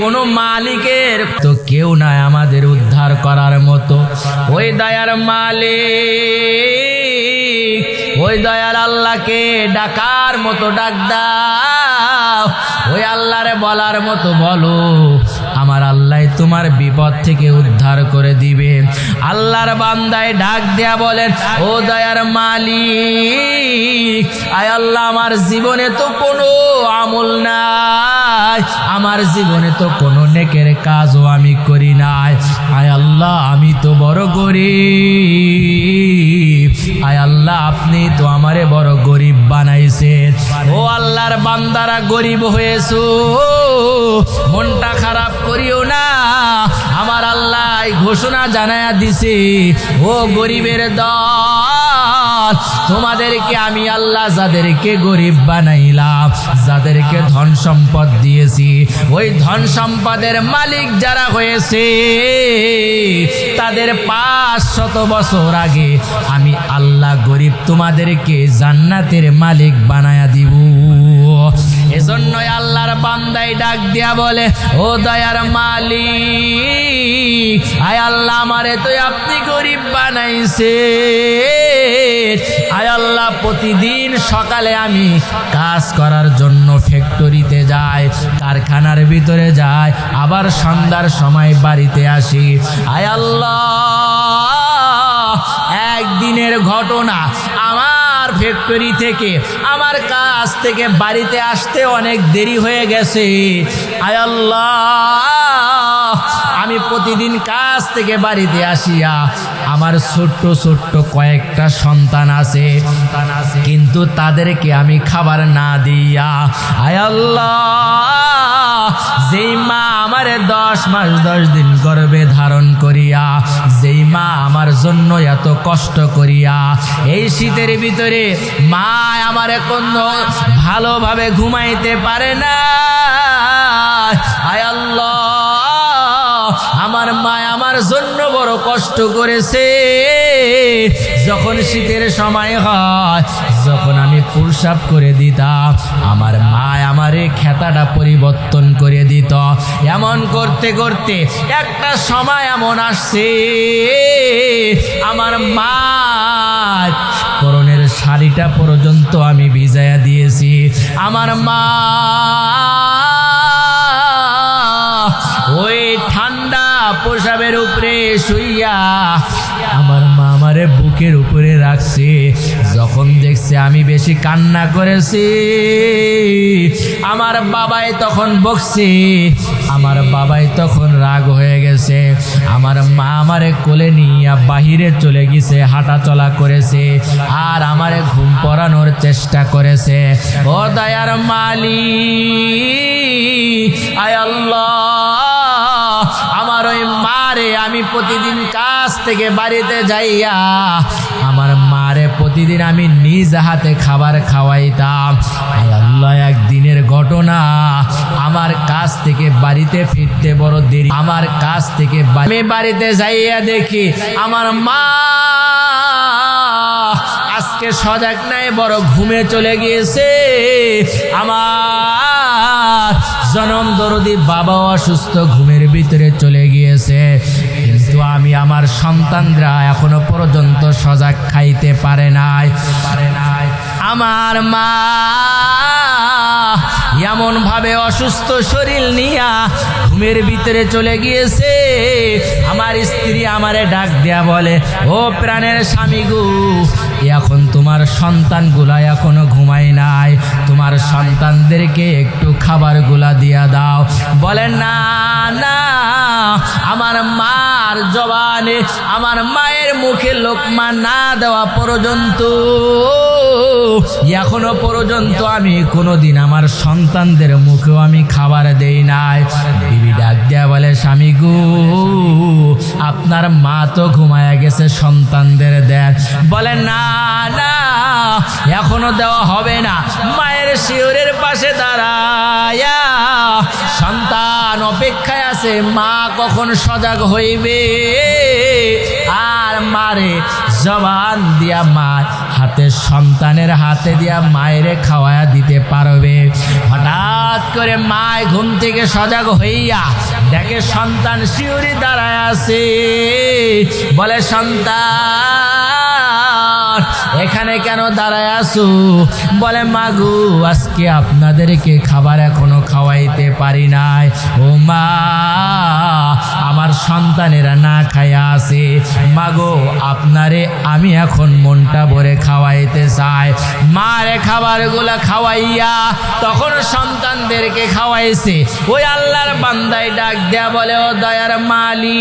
কোনো মালিকের তো কেউ নাই আমাদের উদ্ধার করার মতো। ওই দয়ার মালিক ওই দয়ার আল্লাহকে ডাকার মতো ডাক দাও। ওই আল্লাহরে বলার মতো বলো আমার আল্লাহ তোমার বিপদ থেকে উদ্ধার করে দিবে। আল্লাহর বান্দায় ডাক দেয়া বলেন ও দয়ার মালিক আয় আল্লাহ আমার জীবনে তো কোনো আমল নাই। আমার জীবনে তো কোনো নেকের কাজও আমি করি নাই। আয় আল্লাহ, আমি তো বড় গরিব। আয় আল্লাহ, আপনি তো আমারে বড় গরিব বানাইছেন। ও আল্লাহর বান্দারা গরিব হয়েছো। মনটা খারাপ করিও না। আমার আল্লাহ ঘোষণা জানায়া দিছে, ও গরিবের দল। তোমাদেরকে আমি আল্লাহ যাদেরকে গরিব বানাইলাম, যাদেরকে ধন সম্পদ দিয়েছি, ওই ধন সম্পদের মালিক যারা হয়েছে, তাদের পাঁচ শত বছর আগে আমি আল্লাহ গরিব তোমাদেরকে জান্নাতের মালিক বানায়া দিব। এজন্যই আল্লাহর বান্দাই ডাক দিয়া বলে, ও দয়ার মালিক, আয় আল্লাহ আমারে তো আপনি গরিব বানাইছে আয় আল্লাহ, প্রতিদিন সকালে আমি কাজ করার জন্য ফ্যাক্টরিতে যাই, কারখানার ভিতরে যাই, আবার সন্ধ্যার সময় বাড়িতে আসি। আয় আল্লাহ, একদিনের ঘটনা আমার ফ্যাক্টরি থেকে, আমার কাজ থেকে বাড়িতে আসতে অনেক দেরি হয়ে গেছে। আয় আল্লাহ, আমি প্রতিদিন কাজ থেকে বাড়িতে আসিয়া আমার ছোট্ট ছোট্ট কয়েকটা সন্তান আছে সন্তান আছে, কিন্তু তাদেরকে আমি খাবার না দিয়া, আয় আল্লাহ, যেই মা আমারে দশ মাস দশ দিন গর্বে জন্য এত কষ্ট করিয়া এই শীতের ভিতরে মা আমার এখন ভালোভাবে ঘুমাইতে পারে না। আয় আল্লাহ, আমার মা আমার জন্য বড় কষ্ট করেছে। যখন শীতের সময় হয়, যখন পুরসাপ করে দিতাম আমার মা আমারে খেতাটা পরিবর্তন করে দিত। এমন করতে করতে একটা সময় এমন আসছে। আমার মা পরনের শাড়িটা পর্যন্ত আমি ভিজাইয়া দিয়েছি। আমার মা ওই পোশাবের উপরে শুইয়া আমার মা আমারে বুকের উপরে রাখছে। যখন দেখছে আমি বেশি কান্না করেছি, আমার বাবাই তখন বকছে, আমার বাবাই তখন রাগ হয়ে গেছে। আমার মা আমারে কোলে নিয়ে বাহিরে চলে গেছে হাঁটা চলা করেছে আর আমারে ঘুম পড়ানোর চেষ্টা করেছে। ও দয়ার মালি আয় আল্লাহ। মারে আমি প্রতিদিন কাজ থেকে বাড়িতে যাইয়া আমার মারে প্রতিদিন আমি নিজ হাতে খাবার খাওয়াইতাম। আল্লাহ, একদিনের ঘটনা। আমার কাজ থেকে বাড়িতে ফিরতে বড় দেরি। আমার কাজ থেকে আমি বাড়িতে যাইয়া দেখি আমার মা আজকে সজাগ নাই, বড় ঘুমে চলে গিয়েছে। আমার জনম দরদি বাবা অসুস্থ, ঘুমের ভিতরে চলে গিয়েছে। কিন্তু আমি আমার সন্তানরা এখনও পর্যন্ত সজাগ খাইতে পারে নাই। পারে নাই আমার মা এমন ভাবে অসুস্থ শরীর নিয়া ঘুমের ভিতরে চলে গিয়েছে। আমার স্ত্রী আমারে ডাক দেয়া বলে, ও প্রাণের স্বামী গু, এখন তোমার সন্তানগুলা এখনও ঘুমায় নাই। সন্তানদেরকে একটু খাবারগুলা দিয়া দাও। বলে না না, আমার মার জবানে আমার মায়ের মুখে লোকমা না দেওয়া পর্যন্ত, এখনও পর্যন্ত আমি কোনোদিন আমার সন্তানদের মুখেও আমি খাবার দেই নাই। বিবি ডাক দেয়া বলে, স্বামী গু, আপনার মা তো ঘুমায়া গেছে, সন্তানদের দেন। বলে না এখনও দেওয়া হবে না। মায়ের শিওরের পাশে দাঁড়ায়া সন্তান অপেক্ষায় আছে, মা কখন সজাগ হইবে? আর মারে জবান দিয়া মা, হাতে সন্তানের হাতে দিয়া মায়ের খাওয়ায়া দিতে পারবে। হঠাৎ করে মায় ঘুম থেকে সজাগ হইয়া দেখে সন্তান শিউরি দাঁড়ায় আছে। বলে, সন্তান এখানে কেন দাঁড়ায় আসু বলে, মাগু, আজকে আপনাদেরকে খাবার এখনও খাওয়াইতে পারি নাই। ও মা, আমার সন্তানেরা না খায়া আছে। মাগো, আপনারে আমি এখন মনটা ভরে খাওয়াইতে চাই। মারে খাবারগুলা খাওয়াইয়া তখন সন্তানদেরকে খাওয়াইছে। ওই আল্লাহর বান্দায় ডাক দেয়া বলে, ও দয়ার মালিক,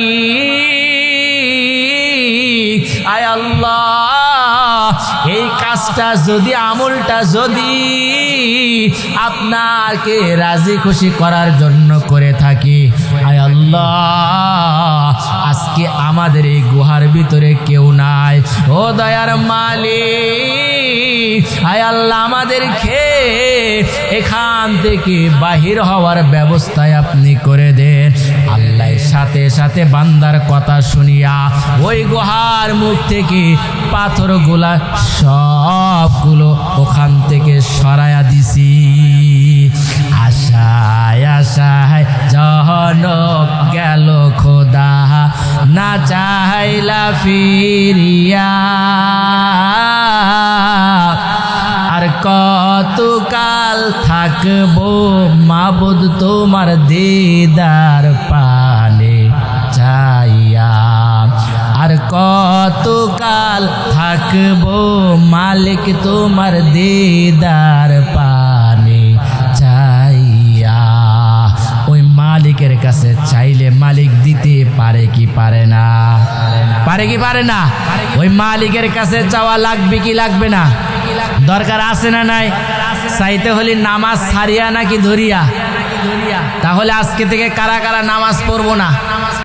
আয় আল্লাহ এই কাজটা যদি আমলটা যদি আপনাকে রাজি খুশি করার জন্য করে থাকি। আয় আল্লাহ, আজকে আমাদের এই গুহার ভিতরে কেউ নাই। ও দয়ার মালিক, আয় আল্লাহ আমাদের খেয়ে এখান থেকে বাহির হওয়ার ব্যবস্থায় আপনি করে দেন। আল্লাহ সাথে সাথে বান্দার কথা শুনিয়া ওই গুহার মুখ থেকে পাথরগুলা সবগুলো ওখান থেকে সরায়া দিছি। আশায় আশায় জহনব গেল খোদা, না চাইলা ফিরিয়া। আর কতকাল থাকব মাবুদ তোমার দিদার পানে কতকাল থাকব মালিক তোমার দিদার পানে চাইয়া। ওই মালিকের কাছে চাইলে মালিক দিতে পারে কি পারে না? পারে কি পারে না? ওই মালিকের কাছে চাওয়া লাগবে কি লাগবে না? দরকার আছে না নাই? চাইতে হলে নামাজ ছাড়িয়া নাকি ধরিয়া? তাহলে আজকে থেকে কারা কারা নামাজ পড়ব না?